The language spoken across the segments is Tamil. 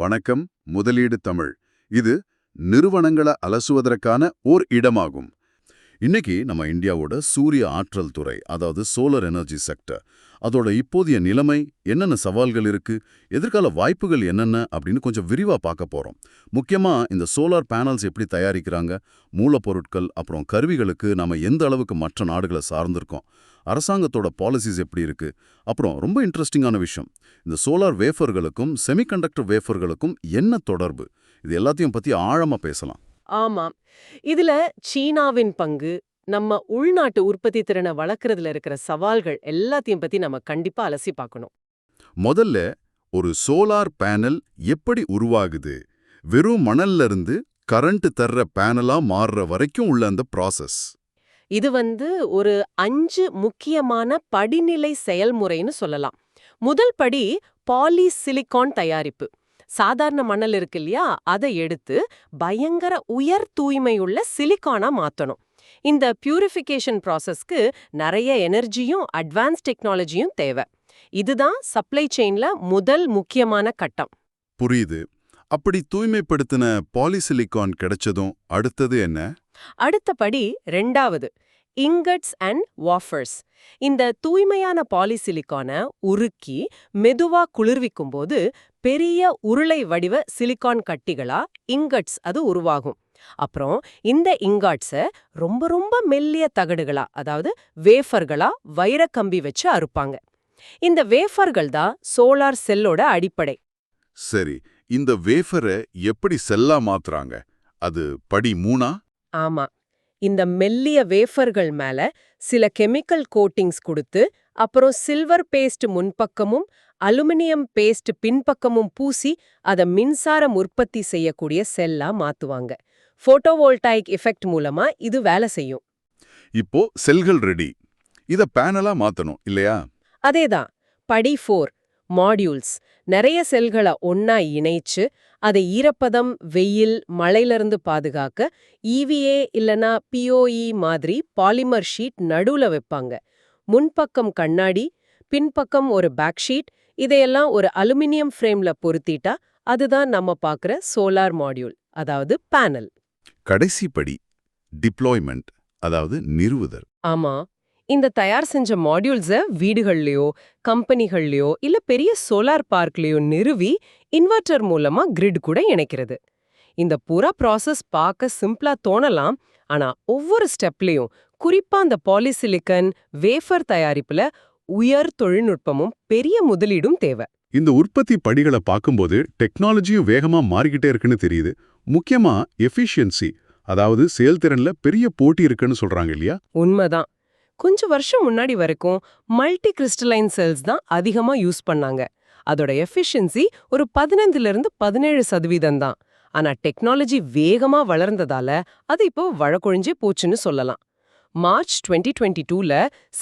வணக்கம் முதலீடு தமிழ். இது நிறுவனங்களை அலசுவதற்கான ஓர் இடமாகும். இன்னைக்கு நம்ம இந்தியாவோட சூரிய ஆற்றல் துறை அதாவது சோலர் எனர்ஜி செக்டர் அதோட இப்போதைய நிலைமை என்னென்ன சவால்கள் இருக்கு எதிர்கால வாய்ப்புகள் என்னென்ன அப்படின்னு கொஞ்சம் விரிவா பார்க்க போறோம். முக்கியமா இந்த சோலார் பேனல்ஸ் எப்படி தயாரிக்கிறாங்க மூலப்பொருட்கள் அப்புறம் கருவிகளுக்கு நாம எந்த அளவுக்கு மற்ற நாடுகளை சார்ந்திருக்கோம் அரசாங்கத்தோட பாலிசிஸ் எப்படி இருக்கு அப்புறம் ரொம்ப இன்ட்ரெஸ்டிங்கான விஷயம். இந்த சோலார் வேஃபர்களுக்கும் செமிகண்டக்டர் வேஃபர்களுக்கும் என்ன தொடர்பு? இது எல்லாத்தையும் பத்தி ஆழமா பேசலாம். ஆமாம் இதுல சீனாவின் பங்கு நம்ம உள்நாட்டு உற்பத்தி திறனை வளர்க்கறதுல இருக்கிற சவால்கள் எல்லாத்தையும் பத்தி நம்ம கண்டிப்பா அலசி பார்க்கணும். முதல்ல ஒரு சோலார் பேனல் எப்படி உருவாகுது? வெறும் மணல்ல இருந்து கரண்ட் தர்ற பேனலா மாறுற வரைக்கும் உள்ள அந்த ப்ராசஸ் இது வந்து ஒரு அஞ்சு முக்கியமான படிநிலை செயல்முறைன்னு சொல்லலாம். முதல் படி பாலிசிலிகான் தயாரிப்பு. சாதாரண மணல் இருக்கு இல்லையா? அதை எடுத்து பயங்கர உயர் தூய்மையுள்ள சிலிக்கானா மாத்தணும். இந்த பியூரிஃபிகேஷன் ப்ராசஸ்க்கு நிறைய எனர்ஜியும் அட்வான்ஸ் டெக்னாலஜியும் தேவை. இதுதான் சப்ளை செயின்ல முதல் முக்கியமான கட்டம். புரியுது. அப்படி தூய்மைப்படுத்தின பாலிசிலிகான் கிடைச்சதும் அடுத்தது என்ன? அடுத்தபடி ரெண்டாவது இங்கட்ஸ் அண்ட் வாஃபர்ஸ் இந்த தூய்மையான பாலிசிலிக்கான உருக்கி மெதுவா குளிர்விக்கும் போது பெரிய உருளை வடிவ சிலிக்கான் கட்டிகளா இங்கட்ஸ் அது உருவாகும். அப்புறம் இந்த இங்காட்ஸ ரொம்ப ரொம்ப மெல்லிய தகடுகளா அதாவது வேஃபர்களா வைரக்கம்பி வச்சு அறுப்பாங்க. இந்த வேஃபர்கள் தான் சோலார் செல்லோட அடிப்படை. சரி இந்த வேஃபரை எப்படி செல்லா மாத்துறாங்க? அது படி மூணா? ஆமா இந்த மெல்லிய வேஃபர்கள் மேல சில கெமிக்கல் கோட்டிங்ஸ் கொடுத்து அப்புறம் சில்வர் பேஸ்ட் முன்பக்கமும் அலுமினியம் பேஸ்ட் பின்பக்கமும் பூசி அத மின்சாரம் உற்பத்தி செய்யக்கூடிய செல்லா மாத்துவாங்க. போட்டோவோல்டாயிக் எஃபெக்ட் மூலமா இது வேலை செய்யும். இப்போ செல்கள் ரெடி. இத பேனலா மாத்தணும் இல்லையா? அதேதான். படி ஃபோர் மாடியூல்ஸ் நிறைய செல்களை ஒன்னா இணைச்சு அதை ஈரப்பதம் வெயில் மழையிலிருந்து பாதுகாக்க ஈவிஏ இல்லனா பிஓஇ மாதிரி பாலிமர் ஷீட் நடுவுல வைப்பாங்க. முன்பக்கம் கண்ணாடி பின்பக்கம் ஒரு பேக் ஷீட் இதையெல்லாம் ஒரு அலுமினியம் ஃப்ரேம்ல பொருத்திட்டா அதுதான் நம்ம பார்க்குற சோலார் மாடியூல் அதாவது பேனல் கடைசி படி டிப்ளாய்மெண்ட் அதாவது நிறுவுதல். ஆமா. இந்த தயார் செஞ்ச மாடியூல்ஸ வீடுகள்லயோ கம்பெனிகள்லயோ இல்ல பெரிய சோலார் பார்க்லயோ நிறுவி இன்வெர்ட்டர் மூலமா கிரிட் கூட இணைக்கிறது. இந்த புறா ப்ராசஸ் பார்க்க சிம்பிளா தோணலாம் ஆனா ஒவ்வொரு ஸ்டெப்லயும் குறிப்பா அந்த பாலிசிலிக்கன் வேஃபர் தயாரிப்புல உயர் தொழில்நுட்பமும் பெரிய முதலீடும் தேவை. இந்த உற்பத்தி படிகளை பார்க்கும்போது டெக்னாலஜியும் வேகமா மாறிக்கிட்டே இருக்குன்னு தெரியுது. முக்கியமா எஃபிஷியன்சி அதாவது செயல்திறன்ல பெரிய போட்டி இருக்குன்னு சொல்றாங்க இல்லையா? உண்மைதான். கொஞ்ச வருஷம் முன்னாடி வரைக்கும் மல்டி கிறிஸ்டலைன் செல்ஸ் தான் அதிகமா யூஸ் பண்ணாங்க. அதோட எஃபிஷியன்சி ஒரு பதினைந்துல இருந்து பதினேழு சதவீதம் தான் ஆனா டெக்னாலஜி வேகமா வளர்ந்ததால அது இப்போ வழக்கொழிஞ்சே போச்சுன்னு சொல்லலாம். மார்ச் டுவெண்ட்டி டுவெண்ட்டி டூல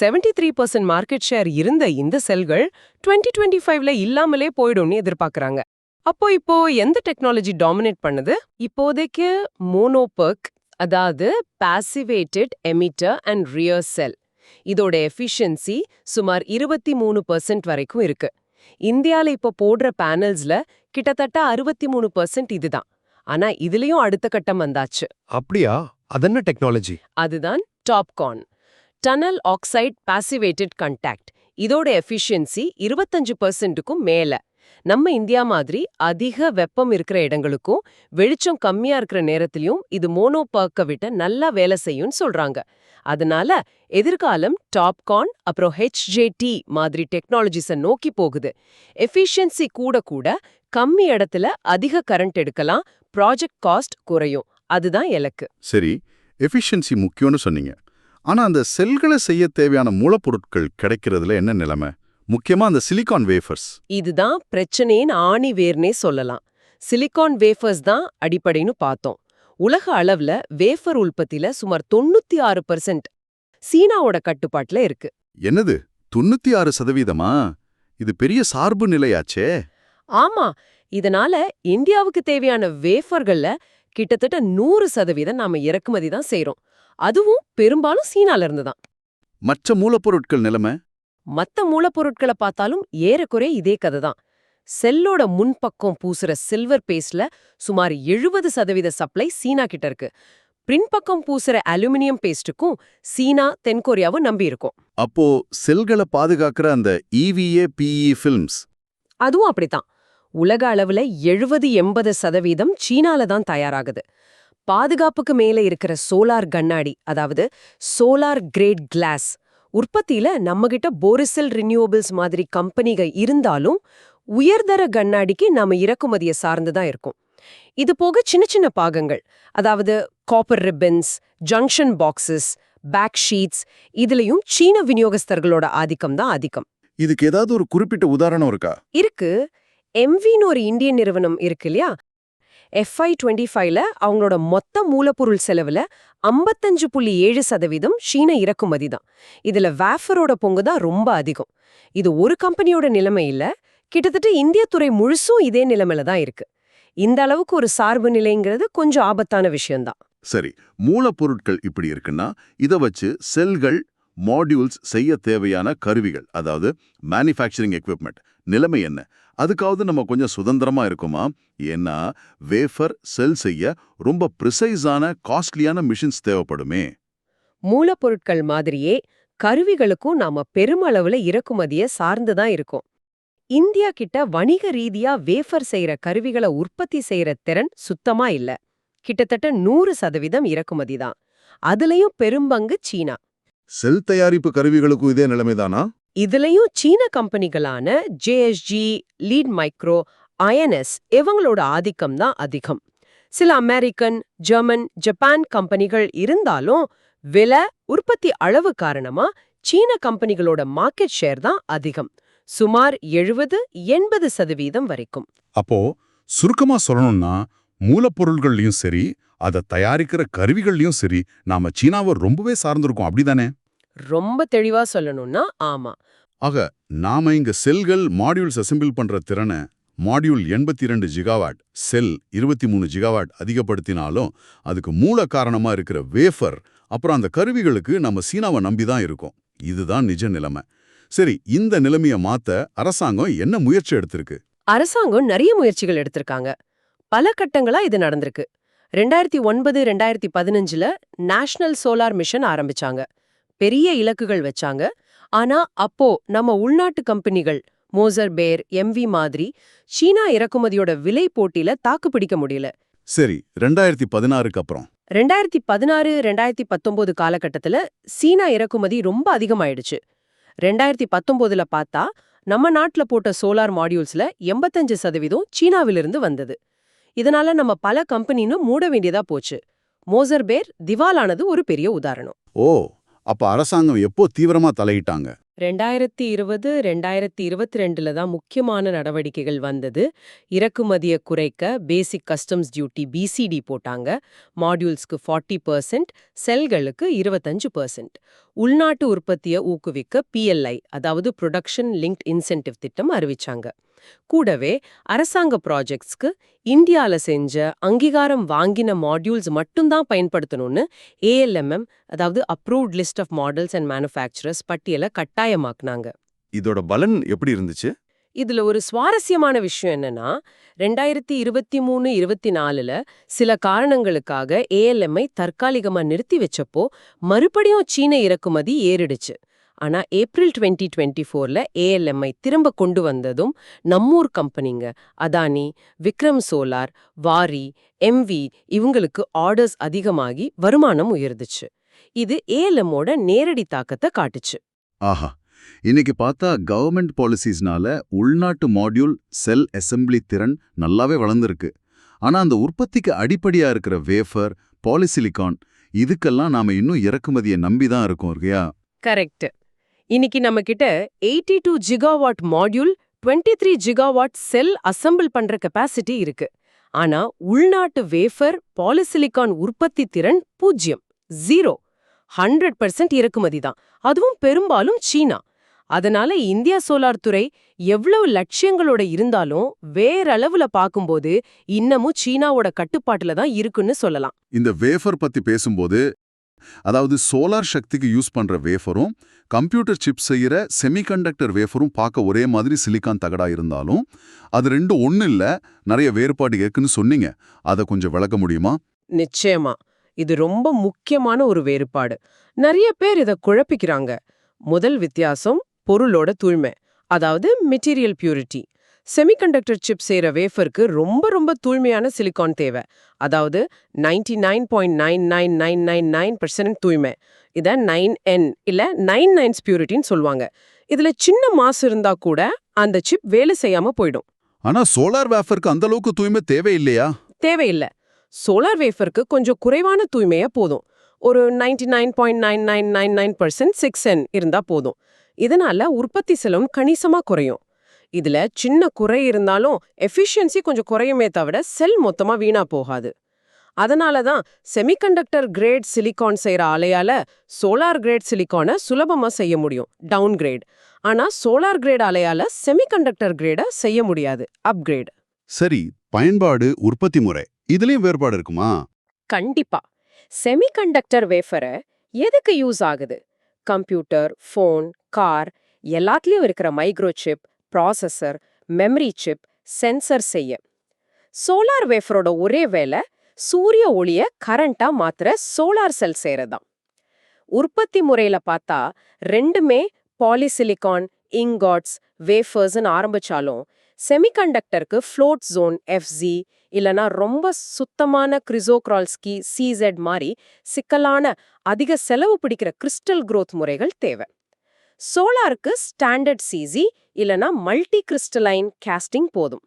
seventy three percent market share இருந்த இந்த செல்கள் டுவெண்ட்டி டுவெண்ட்டி ஃபைவ்ல இல்லாமலே போயிடும்னு எதிர்பார்க்கறாங்க. அப்போ இப்போ எந்த டெக்னாலஜி டாமினேட் பண்ணுது? இப்போதைக்கு மோனோபர்க் அதாவது passivated emitter and rear cell இதோட எஃபிஷியன்சி சுமார் இருபத்தி மூணு பர்சன்ட் வரைக்கும் இருக்கு. இந்தியால இப்போ போடுற பேனல்ஸ்ல கிட்டத்தட்ட அறுபத்தி மூணு பர்சன்ட் இதுதான் ஆனா இதுலயும் அடுத்த கட்டம் வந்தாச்சு. அப்படியா? அதென்ன டெக்னாலஜி அதுதான் TOPCon tunnel oxide passivated contact இதோட எஃபிஷியன்சி இருபத்தஞ்சு பர்சன்ட்டுக்கும் மேல. நம்ம இந்தியா மாதிரி அதிக வெப்பம் இருக்கிற இடங்களுக்கும் வெளிச்சம் கம்மியா இருக்கிற நேரத்திலயும் இது மோனோபாக்க விட்ட நல்லா வேலை செய்யும்னு சொல்றாங்க. அதனால எதிர்காலம் டாப்கான் அப்புறம் ஹெச்ஜேடி மாதிரி டெக்னாலஜிஸை நோக்கி போகுது. எஃபிஷியன்சி கூட கூட கம்மி இடத்துல அதிக கரண்ட் எடுக்கலாம் ப்ராஜெக்ட் காஸ்ட் குறையும். அதுதான் இலக்கு. சரி எஃபிஷியன்சி முக்கியம்னு சொன்னீங்க. ஆனா அந்த செல்களை செய்ய தேவையான மூலப்பொருட்கள் கிடைக்கிறதுல என்ன நிலைமை? முக்கியமா அந்த சிலிகான் வேஃபர்ஸ். இதுதான் பிரச்சனையின் ஆணி வேர்னே சொல்லலாம். சிலிகான் வேஃபர்ஸ் தான் அடிப்படைன்னு பார்த்தோம். உலக அளவுல வேஃபர் உற்பத்தியில சுமார் தொண்ணூத்தி ஆறு பர்சன்ட் சீனாவோட கட்டுப்பாட்டுல இருக்கு. என்னது? தொண்ணூத்தி ஆறு சதவீதமா? இது பெரிய சார்பு நிலையாச்சே. ஆமா. இதனால இந்தியாவுக்கு தேவையான வேஃபர்கள்ல கிட்டத்தட்ட நூறு சதவீதம் நாம இறக்குமதி தான் செய்றோம். அதுவும் பெரும்பாலும் சீனால இருந்து தான். மற்ற மூலப்பொருட்கள் நிலைமை? மத்த மூலப்பொருட்களை பார்த்தாலும் ஏறக்குறைய இதே கதை தான். செல்லோட முன்பக்கம் பூசுற சில்வர் பேஸ்ட்ல சுமார் எழுபது சதவீத சப்ளை சீனா கிட்ட இருக்கு. பின்பக்கம் பூசுற அலுமினியம் பேஸ்டுக்கும் சீனா தென்கொரியாவும் நம்பி இருக்கும். அப்போ செல்களை பாதுகாக்கிற அந்த இவிஏ பிஇ ஃபில்ம்ஸ் அதுவும் அப்படித்தான். உலக அளவுல எழுபது எண்பது சதவீதம் சீனால தான் தயாராகுது. பாதுகாப்புக்கு மேல இருக்கிற சோலார் கண்ணாடி அதாவது சோலார் கிரேட் கிளாஸ் உற்பத்தியில நம்மகிட்ட போரிசெல் ரினியூவபிள்ஸ் மாதிரி கம்பெனிகள் இருந்தாலும் உயர்தர கண்ணாடிக்கு நாம இறக்குமதியை சார்ந்து தான் இருக்கும். இது போக சின்ன சின்ன பாகங்கள் அதாவது copper ribbons junction boxes back sheets இதுலயும் சீன விநியோகஸ்தர்களோட ஆதிக்கம் தான் அதிகம். இதுக்கு ஏதாவது ஒரு குறிப்பிட்ட உதாரணம் இருக்கா? இருக்கு. எம்வின்னு ஒரு இந்தியன் நிறுவனம் இருக்கு இல்லையா? எஃப்ஐ டுவெண்ட்டி ஃபைவ்ல அவங்களோட மொத்த மூலப்பொருள் செலவுல ஐம்பத்தஞ்சு புள்ளி ஏழு சதவீதம் சீன இறக்குமதி தான். இதுல வேஃபரோட பொங்கு தான் ரொம்ப அதிகம். இது ஒரு கம்பெனியோட நிலைமை இல்லை கிட்டத்தட்ட இந்திய துறை முழுசும் இதே நிலைமையில தான் இருக்கு. இந்த அளவுக்கு ஒரு சார்பு நிலைங்கிறது கொஞ்சம் ஆபத்தான விஷயம்தான் சரி மூலப்பொருட்கள் இப்படி இருக்குன்னா இதை வச்சு செல்கள் மாடியூல்ஸ் செய்ய தேவையான கருவிகள் அதாவது மேனுஃபேக்சரிங் எக்யூப்மெண்ட் நிலைமை என்ன? அதுக்காவது நம்ம கொஞ்சம் சுதந்திரமா இருக்குமா? ஏன்னா வேஃபர் செல் செய்ய ரொம்ப ப்ரிசைஸான காஸ்ட்லியான மிஷின்ஸ் தேவைப்படுமே. மூலப்பொருட்கள் மாதிரியே கருவிகளுக்கும் நாம பெருமளவுல இறக்குமதிய சார்ந்து தான் இருக்கோம். இந்தியா கிட்ட வணிக ரீதியா வேஃபர் செய்யற கருவிகளை உற்பத்தி செய்யற திறன் சுத்தமா இல்ல. கிட்டத்தட்ட நூறு சதவீதம் இறக்குமதி தான். அதுலயும் பெரும்பங்கு சீனா. செல் தயாரிப்பு கருவிகளுக்கும் இதே நிலைமைதானா? இதுலயும் சீன கம்பெனிகளான ஜேஎஸ்ஜி லீட் மைக்ரோ ஐஎன்எஸ் இவங்களோட ஆதிக்கம் தான் அதிகம். சில அமெரிக்கன் ஜெர்மன் ஜப்பான் கம்பெனிகள் இருந்தாலும் விலை உற்பத்தி அளவு காரணமா சீன கம்பெனிகளோட மார்க்கெட் ஷேர் தான் அதிகம். சுமார் எழுபது எண்பது சதவீதம் வரைக்கும். அப்போ சுருக்கமா சொல்லணும்னா மூலப்பொருள்கள்லயும் சரி அதை தயாரிக்கிற கருவிகள்லயும் சரி நாம சீனாவை ரொம்பவே சார்ந்திருக்கோம். அப்படிதானே? ரொம்ப தெளிவா சொல்லணும்னா ஆமா. ஆக நாம இங்க செல்கள் மாடியூல்ஸ் அசெம்பிள் பண்ற திறனை மாடியூல் எண்பத்தி ரெண்டு ஜிகாவாட் செல் இருபத்தி மூணு ஜிகாவாட் அதிகப்படுத்தினாலும் அதுக்கு மூல காரணமா இருக்கிற வேஃபர் அப்புறம் அந்த கருவிகளுக்கு நம்ம சீனாவை நம்பி தான் இருக்கோம். இதுதான் நிஜ நிலைமை. சரி இந்த நிலைமைய மாத்த அரசாங்கம் என்ன முயற்சி எடுத்திருக்கு? அரசாங்கம் நிறைய முயற்சிகள் எடுத்திருக்காங்க. பல கட்டங்களா இது நடந்திருக்கு. ரெண்டாயிரத்தி ஒன்பது ரெண்டாயிரத்தி பதினஞ்சுல நேஷனல் சோலார் மிஷன் ஆரம்பிச்சாங்க. பெரிய இலக்குகள் வச்சாங்க. ஆனா அப்போ நம்ம உள்நாட்டு கம்பெனிகள் மோசர் பேர் எம்வி மாதிரி சீனா இறக்குமதியோட விலை போட்டியில தாக்கு பிடிக்க முடியல. சரி ரெண்டாயிரத்தி பதினாறுக்கு அப்புறம். ரெண்டாயிரத்தி பதினாறு ரெண்டாயிரத்தி பத்தொன்பது காலகட்டத்துல சீனா இறக்குமதி ரொம்ப அதிகமாயிடுச்சு. ரெண்டாயிரத்தி பத்தொன்பதுல பார்த்தா நம்ம நாட்டுல போட்ட சோலார் மாடியூல்ஸ்ல எண்பத்தஞ்சு சதவீதம் சீனாவிலிருந்து வந்தது. இதனால நம்ம பல கம்பெனினும் மூட வேண்டியதா போச்சு. மோசர் பேர் திவாலானது ஒரு பெரிய உதாரணம். ஓ அப்ப அரசாங்கம் எப்போ தீவிரமா தலையிட்டாங்க? ரெண்டாயிரத்தி இருபது ரெண்டாயிரத்தி இருபத்தி ரெண்டுல தான் முக்கியமான நடவடிக்கைகள் வந்தது. இறக்குமதியை குறைக்க பேசிக் கஸ்டம்ஸ் டியூட்டி பிசிடி போட்டாங்க. மாடியூல்ஸ்க்கு ஃபார்ட்டி பர்சன்ட் செல்களுக்கு இருபத்தஞ்சு பர்சன்ட் உள்நாட்டு உற்பத்தியை ஊக்குவிக்க பிஎல்ஐ அதாவது ப்ரொடக்ஷன் லிங்க்ட் இன்சென்டிவ் திட்டம் அறிவிச்சாங்க. கூடவே அரசாங்க ப்ராஜெக்ட்ஸ்க்கு இந்தியால செஞ்ச அங்கீகாரம் வாங்கின மாடியூல்ஸ் மட்டும்தான் பயன்படுத்தணும்னு ஏஎல்எம்எம் அதாவது approved list of models and manufacturers பட்டியலை கட்டாயமாக்குனாங்க. இதோட பலன் எப்படி இருந்துச்சு? இதுல ஒரு சுவாரஸ்யமான விஷயம் என்னன்னா ரெண்டாயிரத்தி இருபத்தி மூணு இருபத்தி நாலுல சில காரணங்களுக்காக ஏஎல்எம்ஐ தற்காலிகமா நிறுத்தி வச்சப்போ மறுபடியும் சீன இறக்குமதி ஏறிடுச்சு. ஆனா ஏப்ரல் டுவெண்ட்டி டுவெண்ட்டி ஃபோர்ல ஏஎல்எம்ஐ திரும்ப கொண்டு வந்ததும் நம்மூர் கம்பெனிங்க அதானி விக்ரம் சோலார் வாரி எம்வி இவங்களுக்கு ஆர்டர்ஸ் அதிகமாகி வருமானம் உயர்ந்துச்சு. இது ஏஎல்எம்மோட நேரடி தாக்கத்தை காட்டுச்சு. ஆஹா. இன்னைக்கு பார்த்தா கவர்மெண்ட் பாலிசிஸ்னால உள்நாட்டு மாடியூல் செல் அசெம்பிளி திறன் நல்லாவே வளர்ந்துருக்கு. ஆனா அந்த உற்பத்திக்கு அடிப்படையா இருக்கிற வேஃபர் பாலிசிலிகான் இதுக்கெல்லாம் நாம இன்னும் இறக்குமதியை நம்பி தான் இருக்கோம் இல்லையா? கரெக்ட் இன்னைக்கு நம்ம கிட்ட eighty two gigawatt module twenty three gigawatt cell assemble பண்ற கெப்பாசிட்டி இருக்கு. ஆனா உள்நாட்டு வேஃபர் பாலிசிலிகான் உற்பத்தி திறன் பூஜ்யம் ஜீரோ. ஹண்ட்ரட் பர்சன்ட் இறக்குமதி தான். அதுவும் பெரும்பாலும் சீனா. அதனால இந்தியா சோலார் துறை எவ்வளவு லட்சியங்களோட இருந்தாலும் வேறளவுல பாக்கும்போது இன்னமும் சீனாவோட கட்டுப்பாட்டுல தான் இருக்குன்னு சொல்லலாம். இந்த வேஃபர் பத்தி பேசும்போது அதாவது சோலார் சக்திக்கு யூஸ் பண்ற வேஃபரும் கம்ப்யூட்டர் சிப் செய்யற செமிகண்டக்டர் வேஃபரும் பார்க்க ஒரே மாதிரி சிலிக்கான் தகடா இருந்தாலும் அது ரெண்டும் ஒண்ணு இல்ல நிறைய வேறுபாடு இருக்குன்னு சொன்னீங்க. அதை கொஞ்சம் விளக்க முடியுமா? நிச்சயமா. இது ரொம்ப முக்கியமான ஒரு வேறுபாடு. நிறைய பேர் இத குழப்பிக்கிறாங்க. முதல் வித்தியாசம் பொருளோட தூய்மை அதாவது மெட்டீரியல் பியூரிட்டி. செமிகண்டக்டர் சிப் செய்யற வேஃபருக்கு ரொம்ப ரொம்ப தூய்மையான சிலிக்கான் தேவை. அதாவது ninety nine point nine nine nine nine nine percent தூய்மை. இத நைன் என் இல்ல நைன் நைன்ஸ் பியூரிட்டின்னு சொல்லுவாங்க. இதுல சின்ன மாசு இருந்தா கூட அந்த சிப் வேலை செய்யாம போயிடும். ஆனா சோலார் வேஃபருக்கு அந்த அளவுக்கு தூய்மை தேவையில்லையா? தேவையில்ல. சோலார் வேஃபருக்கு கொஞ்சம் குறைவான தூய்மையா போதும். ஒரு ninety nine point nine nine nine nine percent six N இருந்தா போதும். இதனால உற்பத்தி செலவும் கணிசமா குறையும். இதுல சின்ன குறை இருந்தாலும் எஃபிஷியன்சி கொஞ்சம் குறையுமே தவிர செல் மொத்தமா வீணா போகாது. அதனால தான் செமிகண்டக்டர் கிரேட் சிலிகான் செய்யற ஆலையால சோலார் கிரேட் சிலிகானை சுலபமா செய்ய முடியும் டவுன் கிரேட் ஆனா சோலார் கிரேட் ஆலையால செமிகண்டக்டர் கிரேட செய்ய முடியாது அப்கிரேட் சரி பயன்பாடு உற்பத்தி முறை இதுலயும் வேறுபாடு இருக்குமா? கண்டிப்பா. செமிகண்டக்டர் வேஃபரை எதுக்கு யூஸ் ஆகுது? கம்ப்யூட்டர் ஃபோன் கார் எல்லாத்துலயும் இருக்கிற micro chip processor memory chip sensor செய்ய. சோலார் வேஃபரோட ஒரே வேலை சூரிய ஒளிய கரண்டா மாத்துற சோலார் செல் செய்யறதாம் உற்பத்தி முறையில பார்த்தா ரெண்டுமே பாலிசிலிகான் இங்காட்ஸ் வேஃபர்ஸ்னு ஆரம்பிச்சாலும் செமிகண்டக்டருக்கு ஃப்ளோட் ஜோன் எஃப்ஜி இல்லனா ரொம்ப சுத்தமான கிரிசோக்ரால்ஸ்கி சிசெட் மாதிரி சிக்கலான அதிக செலவு பிடிக்கிற கிறிஸ்டல் குரோத் முறைகள் தேவை. சோலாருக்கு ஸ்டாண்டர்ட் சிசி இல்லனா மல்டி கிறிஸ்டலைன் கேஸ்டிங் போதும்.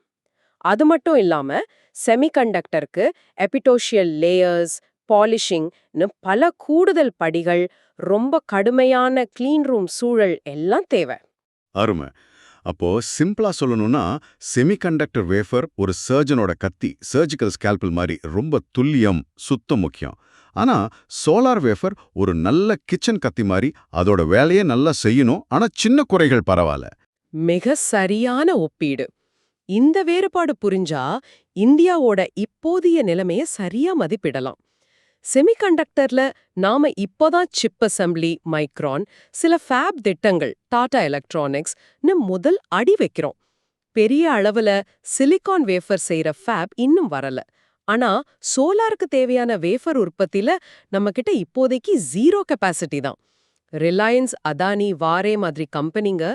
அது மட்டும் இல்லாம செமிகண்டக்டருக்கு எபிடோஷியல் லேயர்ஸ் பாலிஷிங்னு பல கூடுதல் படிகள் ரொம்ப கடுமையான கிளீன் ரூம் சூழல் எல்லாம் தேவை. அருமை. அப்போ சிம்பிளா சொல்லணும்னா செமிகண்டக்டர் வேஃபர் ஒரு சர்ஜனோட கத்தி சர்ஜிக்கல் ஸ்கேல்பிள் மாதிரி ரொம்ப துல்லியம் சுத்தம் முக்கியம். ஆனா சோலார் வேஃபர் ஒரு நல்ல கிச்சன் கத்தி மாதிரி அதோட வேலையை நல்லா செய்யணும். ஆனா சின்ன குறைகள் பரவாயில்ல. மிக சரியான ஒப்பீடு. இந்த வேறுபாடு புரிஞ்சா இந்தியாவோட இப்போதைய நிலைமைய சரியா மதிப்பிடலாம். செமிகண்டக்டர்ல நாம இப்போதான் சிப் அசெம்பிளி மைக்ரான் சில ஃபேப் திட்டங்கள் டாடா எலக்ட்ரானிக்ஸ்னு முதல் அடி வைக்கிறோம். பெரிய அளவுல சிலிகான் வேஃபர் செய்யற ஃபேப் இன்னும் வரல. ஆனா சோலாருக்கு தேவையான வேஃபர் உற்பத்தில நம்ம கிட்ட இப்போதைக்கு ஜீரோ கெப்பாசிட்டி தான். ரிலையன்ஸ் அதானி வாரே மாதிரி கம்பெனிங்க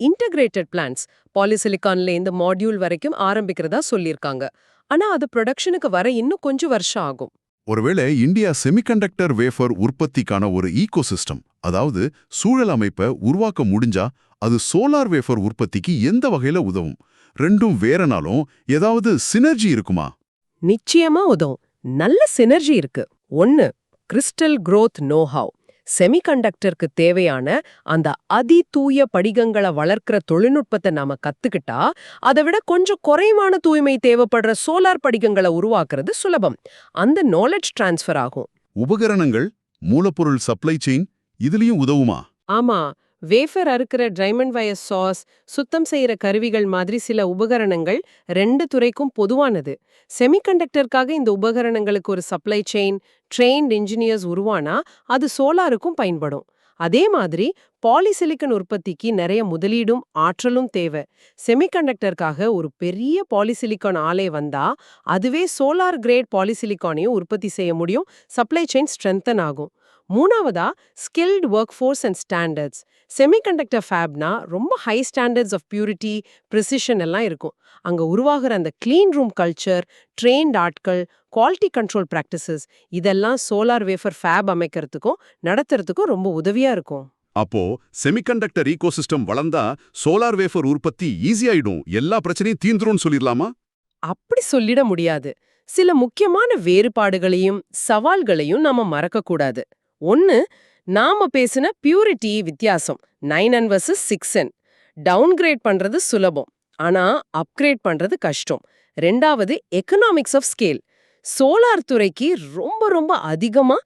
இன்டகிரேட்டட் பிளான்ஸ் பாலிசிலிகான்ல இந்த மாடியூல் வரைக்கும் ஆரம்பிக்கிறதா சொல்லியிருக்காங்க. ஆனா அது ப்ரொடக்ஷனுக்கு வர இன்னும் கொஞ்சம் வருஷம் ஆகும். ஒருவேளை இந்தியா செமிகண்டக்டர் வேஃபர் உற்பத்திக்கான ஒரு ஈகோசிஸ்டம் அதாவது சூழல் அமைப்பை உருவாக்க முடிஞ்சா அது சோலார் வேஃபர் உற்பத்திக்கு எந்த வகையில உதவும்? ரெண்டும் வேறனாலும் ஏதாவது சினர்ஜி இருக்குமா? நிச்சயமா உதவும். நல்ல சினர்ஜி இருக்கு. ஒன்னு கிறிஸ்டல் growth நோஹவ் செமிகண்டக்டருக்கு தேவையான அந்த அதி தூய படிகங்களை வளர்க்கிற தொழில்நுட்பத்தை நாம கத்துக்கிட்டா அதை விட கொஞ்சம் குறைவான தூய்மை தேவைப்படுற சோலார் படிகங்களை உருவாக்குறது சுலபம். அந்த நாலேஜ் டிரான்ஸ்ஃபர் ஆகும். உபகரணங்கள் மூலப்பொருள் சப்ளை செயின் இதுலயும் உதவுமா? ஆமா. வேஃபர் அறுக்கிற டைமண்ட் வயர் சாஸ் சுத்தம் செய்யற கருவிகள் மாதிரி சில உபகரணங்கள் ரெண்டு துறைக்கும் பொதுவானது. செமிகண்டக்டருக்காக இந்த உபகரணங்களுக்கு ஒரு சப்ளை செயின் ட்ரெயின்ட் இன்ஜினியர்ஸ் உருவானா அது சோலாருக்கும் பயன்படும். அதே மாதிரி பாலிசிலிக்கன் உற்பத்திக்கு நிறைய முதலீடும் ஆற்றலும் தேவை. செமிகண்டக்டருக்காக ஒரு பெரிய பாலிசிலிக்கான் ஆலை வந்தா அதுவே சோலார் கிரேட் பாலிசிலிக்கானையும் உற்பத்தி செய்ய முடியும் சப்ளை செயின் ஸ்ட்ரென்தன் ஆகும். மூணாவதா skilled work force and standards semiconductor ஃபேப்னா ரொம்ப high standards of purity precision எல்லாம் இருக்கும். அங்க உருவாகிற அந்த க்ளீன் ரூம் கல்ச்சர் ட்ரெயின்ட் ஆட்கள் குவாலிட்டி கண்ட்ரோல் ப்ராக்டிசஸ் இதெல்லாம் சோலார் வேஃபர் ஃபேப் அமைக்கிறதுக்கும் நடத்துறதுக்கும் ரொம்ப உதவியா இருக்கும். அப்போ செமிகண்டக்டர் ஈகோசிஸ்டம் வளர்ந்தா சோலார் வேஃபர் உற்பத்தி ஈஸியாயிடும் எல்லா பிரச்சனையும் தீந்துரும்னு சொல்லிடலாமா? அப்படி சொல்லிட முடியாது. சில முக்கியமான வேறுபாடுகளையும் சவால்களையும் நாம மறக்கக்கூடாது. ஒன்னு நாம பேசின பியூரிட்டி வித்தியாசம் nine N versus six N downgrade பண்றது சுலபம் ஆனா அப்கிரேட் பண்றது கஷ்டம். ரெண்டாவது எக்கனாமிக்ஸ் ஆஃப் ஸ்கேல் சோலார் துறைக்கு ரொம்ப ரொம்ப அதிகமா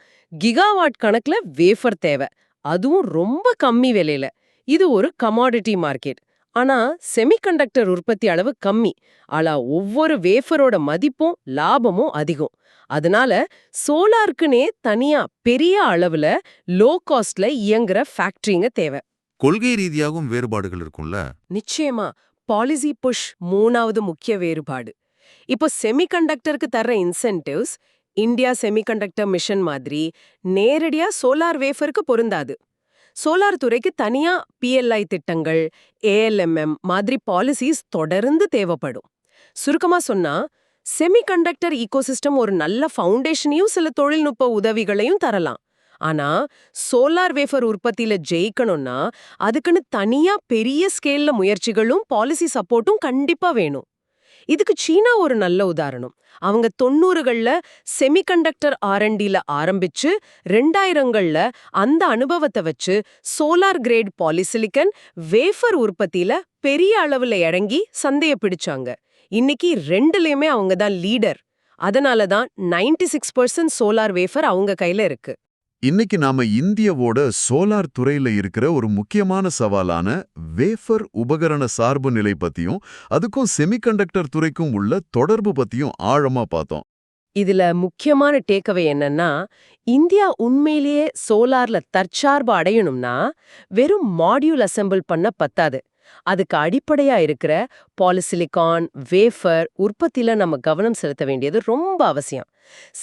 கிகாவாட் கணக்குல வேஃபர் தேவை. அதுவும் ரொம்ப கம்மி விலையில. இது ஒரு கமாடிட்டி மார்க்கெட் ஆனா செமிகண்டக்டர் உற்பத்தி அளவு கம்மி. ஆனா ஒவ்வொரு வேஃபரோட மதிப்பும் லாபமும் அதிகம். அதனால சோலாருக்குனே தனியா பெரிய அளவுல லோ காஸ்ட்ல இயங்குற ஃபேக்டரிங்க தேவை. கொள்கை ரீதியாகவும் வேறுபாடுகள் இருக்கும்ல? நிச்சயமா. பாலிசி புஷ் மூணாவது முக்கிய வேறுபாடு. இப்போ செமிகண்டக்டருக்கு தர்ற இன்சென்டிவ்ஸ் இந்தியா செமிகண்டக்டர் மிஷன் மாதிரி நேரடியா சோலார் வேஃபருக்கு பொருந்தாது. சோலார் துறைக்கு தனியா பிஎல்ஐ திட்டங்கள் ஏஎல்எம்எம் மாதிரி பாலிசிஸ் தொடர்ந்து தேவைப்படும். சுருக்கமா சொன்னா செமிகண்டக்டர் ஈகோசிஸ்டம் ஒரு நல்ல ஃபவுண்டேஷனையும் சில தொழில்நுட்ப உதவிகளையும் தரலாம். ஆனா சோலார் வேஃபர் உற்பத்தியில ஜெயிக்கணும்னா அதுக்குன்னு தனியா பெரிய ஸ்கேல்ல முயற்சிகளும் பாலிசி சப்போர்ட்டும் கண்டிப்பா வேணும். இதுக்கு சீனா ஒரு நல்ல உதாரணம். அவங்க தொண்ணூறுகள்ல செமிகண்டக்டர் ஆர்என்டில ஆரம்பிச்சு ரெண்டாயிரங்கள்ல அந்த அனுபவத்தை வச்சு சோலார் கிரேட் பாலிசிலிக்கன் வேஃபர் உற்பத்தியில பெரிய அளவுல இறங்கி சந்தைய பிடிச்சாங்க. இன்னைக்கு ரெண்டுலயுமே அவங்க தான் லீடர் அதனால தான் ninety six percent solar wafer அவங்க கையில இருக்கு. இன்னைக்கு நாம இந்தியாவோட சோலார் துறையில இருக்கிற ஒரு முக்கியமான சவாலான வேஃபர் உபகரண சார்பு நிலை பத்தியும் அதுக்கும் செமிகண்டக்டர் துறைக்கும் உள்ள தொடர்பு பத்தியும் ஆழமா பார்த்தோம். இதுல முக்கியமான டேக்அவே என்னன்னா இந்தியா உண்மையிலேயே சோலார்ல தற்சார்பு அடையணும்னா வெறும் மாடியூல் அசெம்பிள் பண்ண பத்தாது. அதுக்கு அடிப்படையா இருக்கிற பாலிசிலிகான் வேஃபர் உற்பத்தியில நம்ம கவனம் செலுத்த வேண்டியது ரொம்ப அவசியம்.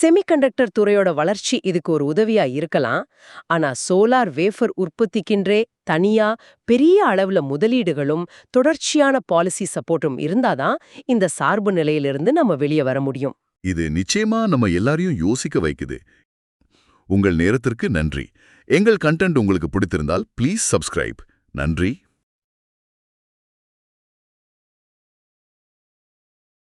செமிகண்டக்டர் துறையோட வளர்ச்சி இதுக்கு ஒரு உதவியா இருக்கலாம். ஆனா சோலார் வேஃபர் உற்பத்திக்கின்றே தனியா பெரிய அளவுல முதலீடுகளும் தொடர்ச்சியான பாலிசி சப்போர்ட்டும் இருந்தாதான் இந்த சார்பு நிலையிலிருந்து நம்ம வெளியே வர முடியும். இது நிச்சயமா நம்ம எல்லாரையும் யோசிக்க வைக்குது. உங்கள் நேரத்திற்கு நன்றி. எங்கள் கண்டென்ட் உங்களுக்கு பிடித்திருந்தால் ப்ளீஸ் சப்ஸ்கிரைப் நன்றி.